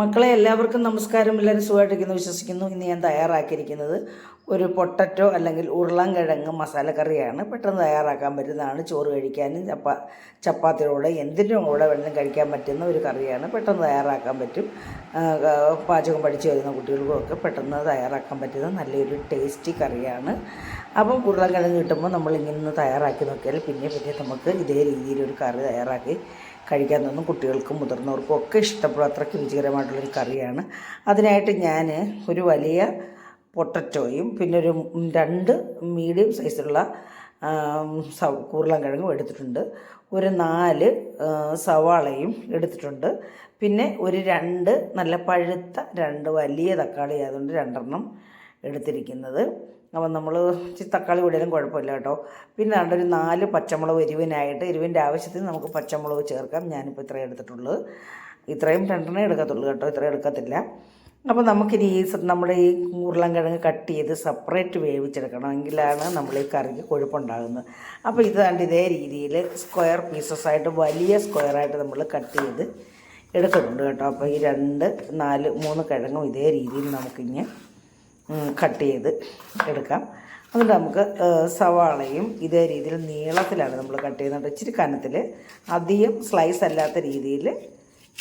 മക്കളെ എല്ലാവർക്കും നമസ്കാരം. എല്ലാവരും സുഖമായിട്ടിരിക്കുന്നു. വിശ്വസിക്കുന്നു. ഇന്ന് ഞാൻ തയ്യാറാക്കിയിരിക്കുന്നത് ഒരു പൊട്ടറ്റോ അല്ലെങ്കിൽ ഉരുളൻകിഴങ്ങ് മസാലക്കറിയാണ് പെട്ടെന്ന് തയ്യാറാക്കാൻ പറ്റുന്നതാണ്. ചോറ് കഴിക്കാനും ചപ്പാ ചപ്പാത്തിയോടെ എന്തിനും കൂടെ വെള്ളം കഴിക്കാൻ പറ്റുന്ന ഒരു കറിയാണ്. പെട്ടെന്ന് തയ്യാറാക്കാൻ പറ്റും. പാചകം പഠിച്ചു വരുന്ന കുട്ടികൾക്കൊക്കെ പെട്ടെന്ന് തയ്യാറാക്കാൻ പറ്റുന്ന നല്ലൊരു ടേസ്റ്റി കറിയാണ്. അപ്പം ഉരുളൻകിഴങ്ങ് കിട്ടുമ്പോൾ നമ്മൾ ഇങ്ങനെ തയ്യാറാക്കി നോക്കിയാൽ പിന്നെ പിന്നെ നമുക്ക് ഇതേ രീതിയിലൊരു കറി തയ്യാറാക്കി കഴിക്കാൻ തോന്നും. കുട്ടികൾക്കും മുതിർന്നവർക്കും ഒക്കെ ഇഷ്ടപ്പെടും. അത്രയ്ക്ക് രുചികരമായിട്ടുള്ളൊരു കറിയാണ്. അതിനായിട്ട് ഞാൻ ഒരു വലിയ പൊട്ടറ്റോയും പിന്നെ ഒരു രണ്ട് മീഡിയം സൈസിലുള്ള സവ കിഴങ്ങും എടുത്തിട്ടുണ്ട്. ഒരു നാല് സവാളയും എടുത്തിട്ടുണ്ട്. പിന്നെ ഒരു രണ്ട് നല്ല പഴുത്ത രണ്ട് വലിയ തക്കാളി ആയതുകൊണ്ട് രണ്ടെണ്ണം എടുത്തിരിക്കുന്നത്. അപ്പം നമ്മൾ ഇച്ചിരി തക്കാളി കൂടിയാലും കുഴപ്പമില്ല കേട്ടോ. പിന്നെ അവിടെ ഒരു നാല് പച്ചമുളക് എരിവിനായിട്ട് എരിവിന്റെ ആവശ്യത്തിന് നമുക്ക് പച്ചമുളക് ചേർക്കാം. ഞാനിപ്പോൾ ഇത്രയും എടുത്തിട്ടുള്ളത് ഇത്രയും രണ്ടെണ്ണേ എടുക്കത്തുള്ളൂ കേട്ടോ. ഇത്രയും എടുക്കത്തില്ല. അപ്പോൾ നമുക്കിനി ഈ നമ്മുടെ ഈ ഉരുളൻകിഴങ്ങ് കട്ട് ചെയ്ത് സെപ്പറേറ്റ് വേവിച്ചെടുക്കണം. എങ്കിലാണ് നമ്മൾ ഈ കറിക്ക് കൊഴുപ്പുണ്ടാകുന്നത്. അപ്പോൾ ഇത് കണ്ട് ഇതേ രീതിയിൽ സ്ക്വയർ പീസസ് ആയിട്ട് വലിയ സ്ക്വയറായിട്ട് നമ്മൾ കട്ട് ചെയ്ത് എടുക്കുന്നുണ്ട് കേട്ടോ. അപ്പോൾ ഈ രണ്ട് നാല് മൂന്ന് കിഴങ്ങും ഇതേ രീതിയിൽ നമുക്കിങ്ങനെ കട്ട് ചെയ്ത് എടുക്കാം. എന്നിട്ട് നമുക്ക് സവാളയും ഇതേ രീതിയിൽ നീളത്തിലാണ് നമ്മൾ കട്ട് ചെയ്യുന്നത്. ഇച്ചിരി കനത്തിൽ അധികം സ്ലൈസ് അല്ലാത്ത രീതിയിൽ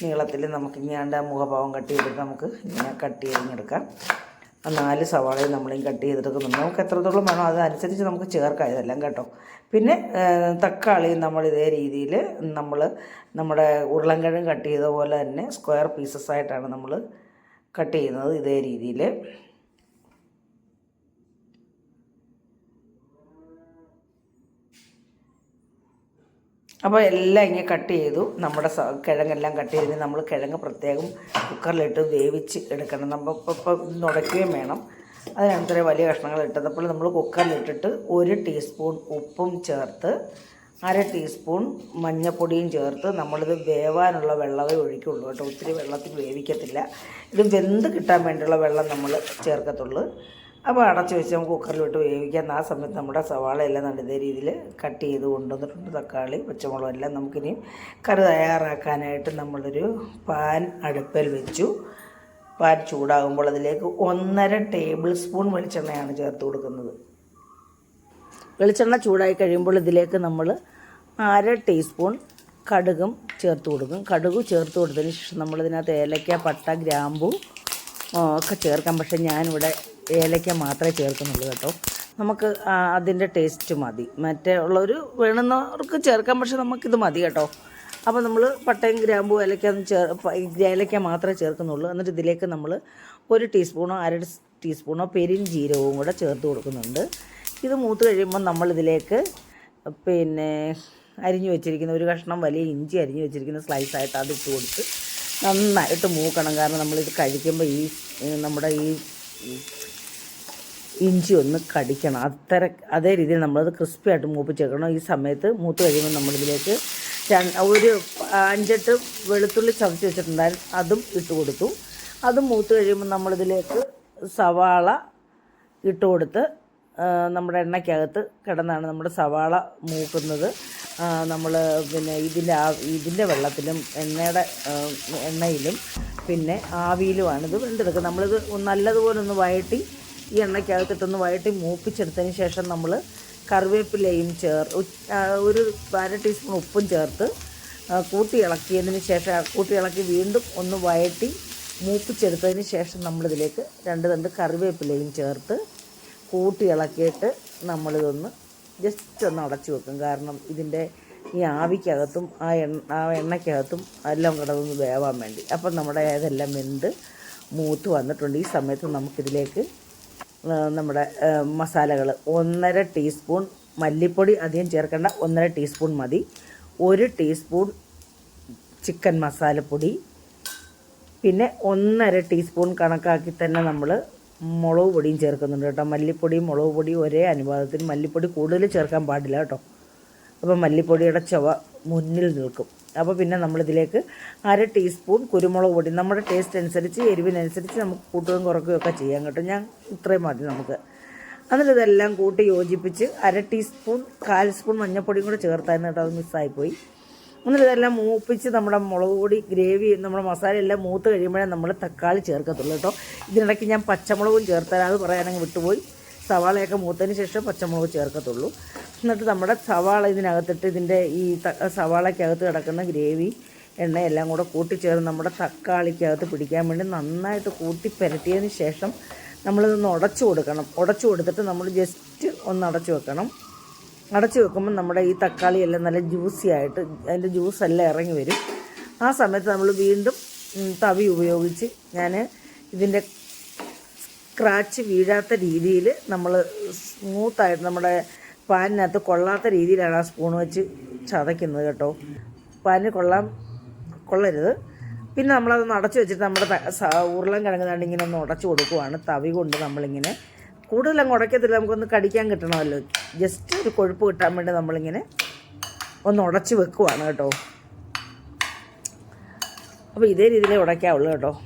നീളത്തിൽ നമുക്ക് ഇങ്ങാണ്ട് മുഖഭാവം കട്ട് ചെയ്തിട്ട് നമുക്ക് ഇങ്ങനെ കട്ട് ചെയ്തെടുക്കാം. നാല് സവാളയും നമ്മളും കട്ട് ചെയ്തെടുക്കുന്നുണ്ട് നമുക്ക് എത്രത്തോളം വേണോ അതനുസരിച്ച് നമുക്ക് ചേർക്കാം ഇതെല്ലാം കേട്ടോ. പിന്നെ തക്കാളിയും നമ്മൾ ഇതേ രീതിയിൽ നമ്മൾ നമ്മുടെ ഉരുളൻകിഴങ്ങ് കട്ട് ചെയ്ത പോലെ തന്നെ സ്ക്വയർ പീസസ് ആയിട്ടാണ് നമ്മൾ കട്ട് ചെയ്യുന്നത് ഇതേ രീതിയിൽ അപ്പോൾ എല്ലാം ഇങ്ങനെ കട്ട് ചെയ്തു. നമ്മുടെ കിഴങ്ങെല്ലാം കട്ട് ചെയ്ത് നമ്മൾ കിഴങ്ങ് പ്രത്യേകം കുക്കറിലിട്ട് വേവിച്ച് എടുക്കണം. നമ്മൾ ഇപ്പോൾ ഇപ്പോൾ വേണം. അതിനനുസരിച്ച് വലിയ കഷ്ണങ്ങൾ ഇട്ടതപ്പോൾ നമ്മൾ കുക്കറിലിട്ടിട്ട് ഒരു ടീസ്പൂൺ ഉപ്പും ചേർത്ത് അര ടീസ്പൂൺ മഞ്ഞൾപ്പൊടിയും ചേർത്ത് നമ്മളിത് വേവാനുള്ള വെള്ളമേ ഒഴിക്കുള്ളൂ കേട്ടോ. ഒത്തിരി വെള്ളത്തിൽ വേവിക്കത്തില്ല. ഇത് വെന്ത് കിട്ടാൻ വേണ്ടിയുള്ള വെള്ളം നമ്മൾ ചേർക്കത്തുള്ളൂ. അപ്പോൾ അടച്ച് വെച്ച് നമുക്ക് കുക്കറിലിട്ട് വേവിക്കാം. ആ സമയത്ത് നമ്മുടെ സവാള എല്ലാം നല്ല രീതിയിൽ കട്ട് ചെയ്ത് കൊണ്ടുവന്നിട്ടുണ്ട് തക്കാളി പച്ചമുളകും എല്ലാം നമുക്കിനി കറി തയ്യാറാക്കാനായിട്ട് നമ്മളൊരു പാൻ അടുപ്പിൽ വെച്ചു. പാൻ ചൂടാകുമ്പോൾ അതിലേക്ക് ഒന്നര ടേബിൾ സ്പൂൺ വെളിച്ചെണ്ണയാണ് ചേർത്ത് കൊടുക്കുന്നത്. വെളിച്ചെണ്ണ ചൂടായി കഴിയുമ്പോൾ ഇതിലേക്ക് നമ്മൾ അര ടീസ്പൂൺ കടുകും ചേർത്ത് കൊടുക്കും. കടുക് ചേർത്ത് കൊടുത്തതിന് ശേഷം നമ്മളിതിനകത്ത് ഏലക്ക പട്ട ഗ്രാമ്പു ഒക്കെ ചേർക്കാം. പക്ഷേ ഞാനിവിടെ ഏലക്ക മാത്രമേ ചേർക്കുന്നുള്ളൂ കേട്ടോ. നമുക്ക് അതിന്റെ ടേസ്റ്റ് മതി. മറ്റേ ഉള്ളൊരു വേണമെന്നവർക്ക് ചേർക്കാം പക്ഷെ നമുക്കിത് മതി കേട്ടോ. അപ്പോൾ നമ്മൾ പട്ടയും ഗ്രാമ്പും ഒന്നും ചേർ ഏലയ്ക്ക മാത്രമേ ചേർക്കുന്നുള്ളൂ. എന്നിട്ട് ഇതിലേക്ക് നമ്മൾ ഒരു ടീസ്പൂണോ അര ടീസ്പൂണോ പെരിൻ ജീരകവും കൂടെ ചേർത്ത് കൊടുക്കുന്നുണ്ട്. ഇത് മൂത്ത് കഴിയുമ്പോൾ നമ്മളിതിലേക്ക് പിന്നെ അരിഞ്ഞു വെച്ചിരിക്കുന്ന ഒരു കഷ്ണം വലിയ ഇഞ്ചി അരിഞ്ഞു വെച്ചിരിക്കുന്ന സ്ലൈസായിട്ട് അത് ഇട്ട് കൊടുത്ത് നന്നായിട്ട് മൂക്കണം. കാരണം നമ്മളിത് കഴിക്കുമ്പോൾ ഈ നമ്മുടെ ഈ ഇഞ്ചി ഒന്ന് കടിക്കണം. അത്ര അതേ രീതിയിൽ നമ്മളത് ക്രിസ്പി ആയിട്ട് മൂപ്പിച്ചേക്കണം. ഈ സമയത്ത് മൂത്ത് കഴിയുമ്പോൾ നമ്മളിതിലേക്ക് ഒരു അഞ്ചെട്ട് വെളുത്തുള്ളി ചതച്ച് വെച്ചിട്ടുണ്ടായിരുന്നു. അതും ഇട്ട് കൊടുത്തു. അതും മൂത്ത് കഴിയുമ്പോൾ നമ്മളിതിലേക്ക് സവാള ഇട്ട് കൊടുത്ത് നമ്മുടെ എണ്ണയ്ക്കകത്ത് കിടന്നാണ് നമ്മുടെ സവാള മൂക്കുന്നത്. നമ്മൾ പിന്നെ ഇതിന്റെ ആ ഇതിന്റെ വെള്ളത്തിലും എണ്ണയുടെ എണ്ണയിലും പിന്നെ ആവിയിലുമാണ് ഇത് വെന്തെടുക്കുക നമ്മളിത് നല്ലതുപോലെ ഒന്ന് വഴട്ടി ഈ എണ്ണയ്ക്കകത്തിട്ടൊന്ന് വഴട്ടി മൂപ്പിച്ചെടുത്തതിന് ശേഷം നമ്മൾ കറിവേപ്പിലയും ചേർ ഒരു അര ടീസ്പൂൺ ഉപ്പും ചേർത്ത് കൂട്ടി ഇളക്കിയതിന് ശേഷം കൂട്ടി ഇളക്കി വീണ്ടും ഒന്ന് വഴട്ടി മൂപ്പിച്ചെടുത്തതിന് ശേഷം നമ്മളിതിലേക്ക് രണ്ട് രണ്ട് കറിവേപ്പിലയും ചേർത്ത് കൂട്ടി ഇളക്കിയിട്ട് നമ്മളിതൊന്ന് ജസ്റ്റ് ഒന്ന് അടച്ചു വെക്കും. കാരണം ഇതിന്റെ ഈ ആവിക്കകത്തും ആ എണ്ണ ആ എണ്ണയ്ക്കകത്തും എല്ലാം കിടന്നൊന്ന് വേവാൻ വേണ്ടി. അപ്പം നമ്മുടെ ഇതെല്ലാം വെന്ത് മൂത്ത് വന്നിട്ടുണ്ട്. ഈ സമയത്ത് നമുക്കിതിലേക്ക് നമ്മുടെ മസാലകൾ ഒന്നര ടീസ്പൂൺ മല്ലിപ്പൊടി അധികം ചേർക്കേണ്ട. ഒന്നര ടീസ്പൂൺ മതി. ഒരു ടീസ്പൂൺ ചിക്കൻ മസാലപ്പൊടി പിന്നെ ഒന്നര ടീസ്പൂൺ കണക്കാക്കി തന്നെ നമ്മൾ മുളക് പൊടിയും ചേർക്കുന്നുണ്ട് കേട്ടോ. മല്ലിപ്പൊടിയും മുളക് പൊടിയും ഒരേ അനുപാതത്തിൽ മല്ലിപ്പൊടി കൂടുതൽ ചേർക്കാൻ പാടില്ല കേട്ടോ. അപ്പോൾ മല്ലിപ്പൊടിയുടെ ചുവ മുന്നിൽ നിൽക്കും. അപ്പോൾ പിന്നെ നമ്മളിതിലേക്ക് അര ടീസ്പൂൺ കുരുമുളക് പൊടി. നമ്മുടെ ടേസ്റ്റ് അനുസരിച്ച് എരിവിനനുസരിച്ച് നമുക്ക് കൂട്ടുകയും കുറക്കുകയും ഒക്കെ ചെയ്യാം കേട്ടോ. ഞാൻ ഇത്രയും മതി നമുക്ക്. എന്നിട്ട് ഇതെല്ലാം കൂട്ടി യോജിപ്പിച്ച് അര ടീസ്പൂൺ കാൽ സ്പൂൺ മഞ്ഞൾപ്പൊടിയും കൂടെ ചേർത്തായിരുന്നു കേട്ടോ അത് മിസ്സായിപ്പോയി. എന്നിട്ട് ഇതെല്ലാം മൂപ്പിച്ച് നമ്മുടെ മുളക് പൊടി ഗ്രേവി നമ്മുടെ മസാല എല്ലാം മൂത്ത് കഴിയുമ്പോഴേ നമ്മൾ തക്കാളി ചേർക്കത്തുള്ളൂ കേട്ടോ. ഇതിനിടയ്ക്ക് ഞാൻ പച്ചമുളകും ചേർത്താൽ അത് പറയാനങ്ങ് വിട്ടുപോയി. സവാളയൊക്കെ മൂത്തതിന് ശേഷം പച്ചമുളക് ചേർക്കത്തുള്ളൂ. എന്നിട്ട് നമ്മുടെ സവാള ഇതിനകത്തിട്ട് ഇതിന്റെ ഈ സവാളയ്ക്കകത്ത് കിടക്കുന്ന ഗ്രേവി എണ്ണയെല്ലാം കൂടെ കൂട്ടിച്ചേർന്ന് നമ്മുടെ തക്കാളിക്കകത്ത് പിടിക്കാൻ വേണ്ടി നന്നായിട്ട് കൂട്ടി പുരട്ടിയതിന് ശേഷം നമ്മളിതൊന്ന് ഉടച്ചു കൊടുക്കണം. ഉടച്ചു കൊടുത്തിട്ട് നമ്മൾ ജസ്റ്റ് ഒന്ന് അടച്ചു വെക്കണം. അടച്ചു വെക്കുമ്പോൾ നമ്മുടെ ഈ തക്കാളി എല്ലാം നല്ല ജ്യൂസി ആയിട്ട് അതിന്റെ ജ്യൂസെല്ലാം ഇറങ്ങി വരും. ആ സമയത്ത് നമ്മൾ വീണ്ടും തവി ഉപയോഗിച്ച് ഞാൻ ഇതിന്റെ സ്ക്രാച്ച് വീഴാത്ത രീതിയിൽ നമ്മൾ സ്മൂത്തായിട്ട് നമ്മുടെ പാനിനകത്ത് കൊള്ളാത്ത രീതിയിലാണ് ആ സ്പൂൺ വെച്ച് ചതയ്ക്കുന്നത് കേട്ടോ. പാനിന് കൊള്ളാൻ കൊള്ളരുത്. പിന്നെ നമ്മളത് അടച്ചു വെച്ചിട്ട് നമ്മുടെ ഉരുളം സ- ഇങ്ങനെ ഒന്ന് ഉടച്ചു കൊടുക്കുവാണ്. തവി കൊണ്ട് നമ്മളിങ്ങനെ കൂടുതലങ്ങ് ഉടയ്ക്കത്തില്ല നമുക്കൊന്ന് കടിക്കാൻ കിട്ടണമല്ലോ. ജസ്റ്റ് ഒരു കൊഴുപ്പ് കിട്ടാൻ വേണ്ടി നമ്മളിങ്ങനെ ഒന്ന് ഉടച്ച് വെക്കുവാണ് കേട്ടോ. അപ്പോൾ ഇതേ രീതിയിലേ ഉടയ്ക്കാവുള്ളൂ കേട്ടോ.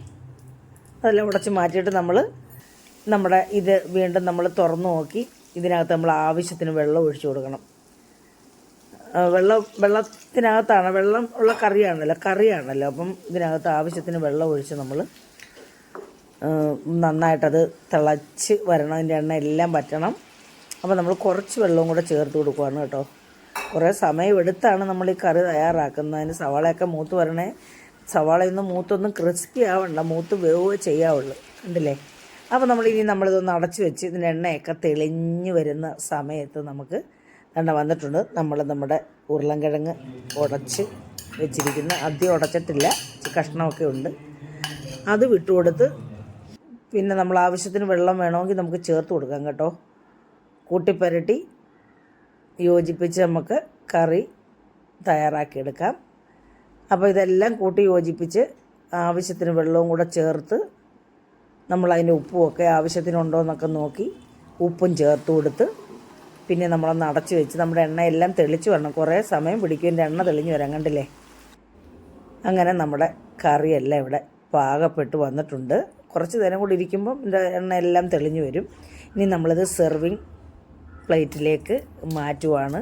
അതെല്ലാം ഉടച്ച് മാറ്റിയിട്ട് നമ്മൾ നമ്മുടെ ഇത് വീണ്ടും നമ്മൾ തുറന്നു നോക്കി. ഇതിനകത്ത് നമ്മൾ ആവശ്യത്തിന് വെള്ളം ഒഴിച്ചു കൊടുക്കണം. വെള്ളം വെള്ളത്തിനകത്താണ്. വെള്ളം ഉള്ള കറിയാണല്ലോ കറിയാണല്ലോ. അപ്പം ഇതിനകത്ത് ആവശ്യത്തിന് വെള്ളം ഒഴിച്ച് നമ്മൾ നന്നായിട്ടത് തിളച്ച് വരണം അതിന്റെ എണ്ണ എല്ലാം പറ്റണം. അപ്പോൾ നമ്മൾ കുറച്ച് വെള്ളവും കൂടെ ചേർത്ത് കൊടുക്കുവാണ് കേട്ടോ. കുറേ സമയം എടുത്താണ് നമ്മൾ ഈ കറി തയ്യാറാക്കുന്നതിന്. സവാളയൊക്കെ മൂത്ത് വരണേ. സവാളയൊന്നും മൂത്തൊന്നും ക്രിസ്പി ആവണ്ട. മൂത്ത് വേവ് ചെയ്യാവുള്ളൂ. കണ്ടില്ലേ? അപ്പോൾ നമ്മൾ ഇനി നമ്മളിതൊന്ന് അടച്ച് വെച്ച് ഇതിന്റെ എണ്ണയൊക്കെ തെളിഞ്ഞു വരുന്ന സമയത്ത് നമുക്ക് എണ്ണ വന്നിട്ടുണ്ട്. നമ്മൾ നമ്മുടെ ഉരുളൻകിഴങ്ങ് ഉടച്ച് വെച്ചിരിക്കുന്ന അധികം ഉടച്ചിട്ടില്ല കഷ്ണമൊക്കെ ഉണ്ട്. അത് വിട്ടുകൊടുത്ത് പിന്നെ നമ്മൾ ആവശ്യത്തിന് വെള്ളം വേണമെങ്കിൽ നമുക്ക് ചേർത്ത് കൊടുക്കാം കേട്ടോ. കൂട്ടിപ്പരട്ടി യോജിപ്പിച്ച് നമുക്ക് കറി തയ്യാറാക്കിയെടുക്കാം. അപ്പോൾ ഇതെല്ലാം കൂട്ടി യോജിപ്പിച്ച് ആവശ്യത്തിന് വെള്ളവും കൂടെ ചേർത്ത് നമ്മൾ അതിന്റെ ഉപ്പുമൊക്കെ ആവശ്യത്തിനുണ്ടോ എന്നൊക്കെ നോക്കി ഉപ്പും ചേർത്ത് കൊടുത്ത് പിന്നെ നമ്മളൊന്ന് അടച്ചു വെച്ച് നമ്മുടെ എണ്ണ എല്ലാം തെളിച്ച് വരണം. കുറേ സമയം പിടിക്കും. എന്റെ എണ്ണ തെളിഞ്ഞ് വരാൻ കണ്ടില്ലേ? അങ്ങനെ നമ്മുടെ കറിയെല്ലാം ഇവിടെ പാകപ്പെട്ട് വന്നിട്ടുണ്ട്. കുറച്ച് നേരം കൂടി ഇരിക്കുമ്പം എന്റെ എണ്ണ എല്ലാം തെളിഞ്ഞു വരും. ഇനി നമ്മളിത് സെർവിങ് പ്ലേറ്റിലേക്ക് മാറ്റുവാണ്.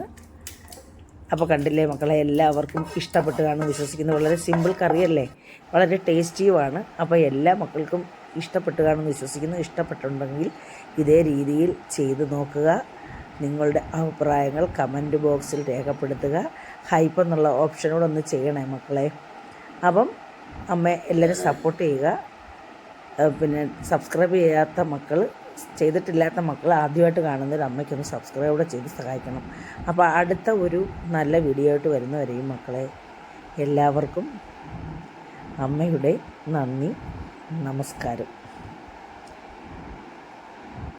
അപ്പോൾ കണ്ടില്ലേ മക്കളെ എല്ലാവർക്കും ഇഷ്ടപ്പെട്ടാണ് വിശ്വസിക്കുന്നത്. വിശ്വസിക്കുന്നു വളരെ സിമ്പിൾ കറിയല്ലേ? വളരെ ടേസ്റ്റിയുമാണ് അപ്പോൾ എല്ലാ മക്കൾക്കും ഇഷ്ടപ്പെട്ട് കാണുമെന്ന് വിശ്വസിക്കുന്നു. ഇഷ്ടപ്പെട്ടുണ്ടെങ്കിൽ ഇതേ രീതിയിൽ ചെയ്തു നോക്കുക. നിങ്ങളുടെ അഭിപ്രായങ്ങൾ കമന്റ് ബോക്സിൽ രേഖപ്പെടുത്തുക. ഹൈപ്പ് എന്നുള്ള ഓപ്ഷനോട് ഒന്ന് ചെയ്യണേ മക്കളെ. അപ്പം അമ്മ എല്ലാവരും സപ്പോർട്ട് ചെയ്യുക. പിന്നെ സബ്സ്ക്രൈബ് ചെയ്യാത്ത മക്കൾ ചെയ്തിട്ടില്ലാത്ത മക്കൾ ആദ്യമായിട്ട് കാണുന്ന ഒരു അമ്മയ്ക്കൊന്ന് സബ്സ്ക്രൈബ് കൂടെ ചെയ്ത് സഹായിക്കണം. അപ്പോൾ അടുത്ത ഒരു നല്ല വീഡിയോ ആയിട്ട് വരുന്നവരെയും മക്കളെ എല്ലാവർക്കും അമ്മയുടെ നന്ദി. നമസ്കാരം.